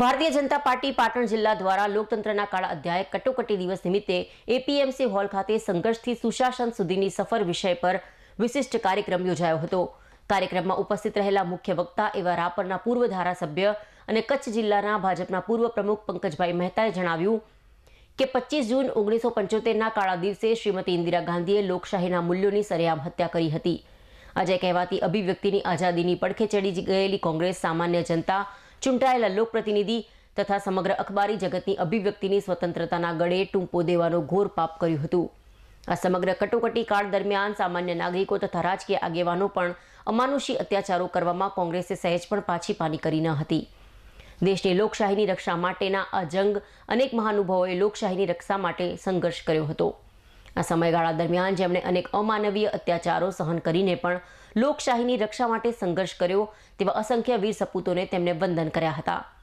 Bharatiya Janata party Patan જિલ્લા દ્વારા લોકતંત્રના કાળા અધ્યાય કટોકટી દિવસ નિમિત્તે એપીએમસી હોલ ખાતે સંઘર્ષથી સુશાસન સુધીની સફર વિષય પર વિશિષ્ટ કાર્યક્રમ યોજાયો હતો. કાર્યક્રમમાં ઉપસ્થિત રહેલા મુખ્ય વક્તા એવા રાપરના પૂર્વ ધારાસભ્ય અને કચ્છ જિલ્લાના ભાજપના પૂર્વ પ્રમુખ પંકજભાઈ મહેતાએ જણાવ્યું કે પચીસ જૂન ઓગણીસો પંચોતેરના કાળા દિવસે શ્રીમતી ઇન્દિરા ગાંધીએ લોકશાહીના મૂલ્યોની સરેઆમ હત્યા કરી હતી. આજે કહેવાતી અભિવ્યક્તિની આઝાદીની પડખે ચડી ગયેલી કોંગ્રેસ સામાન્ય જનતા ચૂંટાયેલા લોકપ્રતિનિધિ તથા સમગ્ર અખબારી જગતની અભિવ્યક્તિની સ્વતંત્રતાના ગળે ટૂંપો દેવાનો ઘોર પાપ કર્યું હતું. આ સમગ્ર કટોકટી કાળ દરમિયાન સામાન્ય નાગરિકો તથા રાજકીય આગેવાનો પણ અમાનુષી અત્યાચારો કરવામાં કોંગ્રેસે સહેજ પણ પાછી પાની કરી ન હતી. દેશની લોકશાહીની રક્ષા માટેના આ જંગ અનેક મહાનુભાવોએ લોકશાહીની રક્ષા માટે સંઘર્ષ કર્યો હતો. આ સમયગાળા દરમિયાન જેમણે અનેક અમાનવીય અત્યાચારો સહન કરીને પણ લોકશાહીની રક્ષા માટે સંઘર્ષ કર્યો તેવા અસંખ્ય વીર સપૂતોને તેમણે વંદન કર્યા હતા.